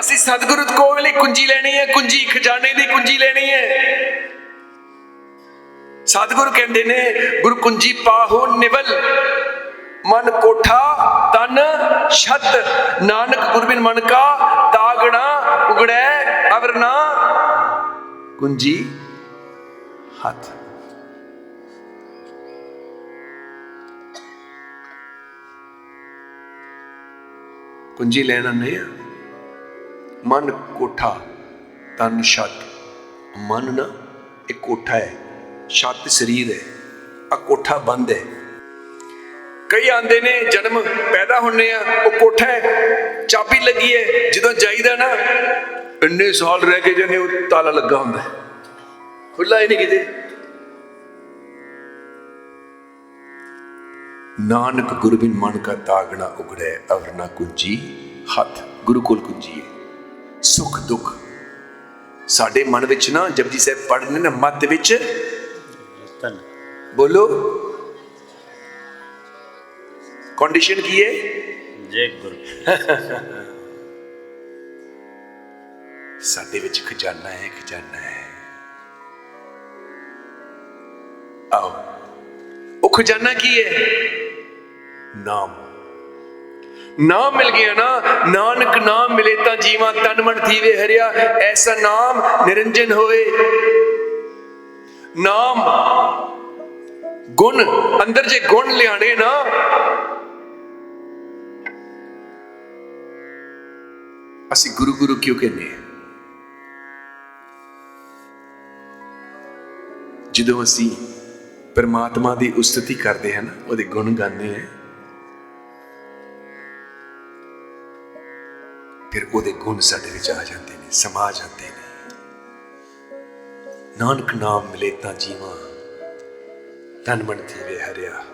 ਅਸੀਂ ਸਤਿਗੁਰੂ ਕੋਲ ਲਈ ਕੁੰਜੀ ਲੈਣੀ ਹੈ, ਕੁੰਜੀ ਖਜ਼ਾਨੇ ਦੀ ਕੁੰਜੀ ਲੈਣੀ ਹੈ। ਸਤਿਗੁਰੂ ਕਹਿੰਦੇ ਨੇ, ਗੁਰੂ ਕੁੰਜੀ ਪਾਹੋ ਨਿਵਲ, ਮਨ ਕੋਠਾ, ਤਨ ਛਤ। ਨਾਨਕ ਗੁਰਬਿਨ ਮਨ ਕਾ, ਤਾਗਣਾ, ਉਗੜੈ, ਅਵਰਨਾ। ਕੁੰਜੀ, ਹੱਥ। ਕੁੰਜੀ ਲੈਣਾ ਨਹੀਂ ਆ। ਮਨ ਕੋਠਾ, ਤਨ ਛੱਤ। ਮਨ ਨਾ, ਇਹ ਕੋਠਾ ਹੈ। ਛੱਤ ਸਰੀਰ ਹੈ। ਆ ਕੋਠਾ ਬੰਦ ਹੈ। ਕਈ ਆਂਦੇ ਨੇ, ਜਨਮ ਪੈਦਾ ਹੁੰਨੇ ਆ, ਉਹ ਕੋਠਾ ਹੈ। ਚਾਬੀ ਲੱਗੀ ਹੈ, ਜਦੋਂ ਜਾਈਦਾ ਨਾ, ਇੰਨੇ ਸਾਲ ਰਹਿ ਕੇ ਜਨੇ, ਉਹ ਤਾਲਾ ਲੱਗਾ ਹੁੰਦਾ ਹੈ। ਖੁੱਲਾ ਹੀ ਨਹੀਂ ਕਿਤੇ। ਨਾਨਕ ਗੁਰਬਿਨ ਮਨ ਕਾ ਤਾਗਣਾ ਉਗੜੈ ਅਵਰਨਾ ਕੁੰਜੀ, ਹੱਥ ਗੁਰੂ ਕੋਲ ਕੁੰਜੀ ਹੈ ਸੁਖ ਦੁੱਖ। ਸਾਡੇ ਮਨ ਵਿੱਚ ਨਾ ਜਪਜੀ ਸਾਹਿਬ ਪੜ੍ਹਨੇ ਨਾ ਮੱਤ ਵਿੱਚ। ਬੋਲੋ। ਕੰਡੀਸ਼ਨ ਕੀ ਹੈ? ਜੈ ਗੁਰੂ। ਸਾਡੇ ਵਿੱਚ ਖਜ਼ਾਨਾ ਹੈ ਖਜ਼ਾਨਾ ਹੈ। ਆਓ। ਉਹ ਖਜ਼ਾਨਾ ਕੀ ਹੈ? ਨਾਮ। ਨਾਮ ਮਿਲ ਗਿਆ ਨਾ, ਨਾਨਕ ਨਾਮ ਮਿਲੇ ਤਾਂ ਜੀਵਾਂ ਤਨ ਮਨ ਥੀਵੇ ਹਰਿਆ, ਐਸਾ ਨਾਮ ਨਿਰੰਜਨ ਹੋਵੇ। ਨਾਮ ਗੁਣ, ਅੰਦਰ ਜੇ ਗੁਣ ਲਿਆਣੇ ਨਾ, ਅਸੀਂ ਗੁਰੂ ਗੁਰੂ ਕਿਉਂ ਕਹਿੰਦੇ ਹਾਂ? ਜਦੋਂ ਅਸੀਂ ਪਰਮਾਤਮਾ ਦੀ ਉਸਤਤੀ ਕਰਦੇ ਹਾਂ ਨਾ, ਉਹਦੇ ਗੁਣ ਗਾਉਂਦੇ ਹਾਂ ਫਿਰ ਉਹਦੇ ਗੁਣ ਸਾਡੇ ਵਿੱਚ ਆ ਜਾਂਦੇ ਨੇ, ਸਮਾ ਜਾਂਦੇ ਨੇ। ਨਾਨਕ ਨਾਮ ਮਿਲੇ ਤਾਂ ਜੀਵਾਂ, ਤਨ ਮਨ ਥੀਵੇ ਹਰਿਆ।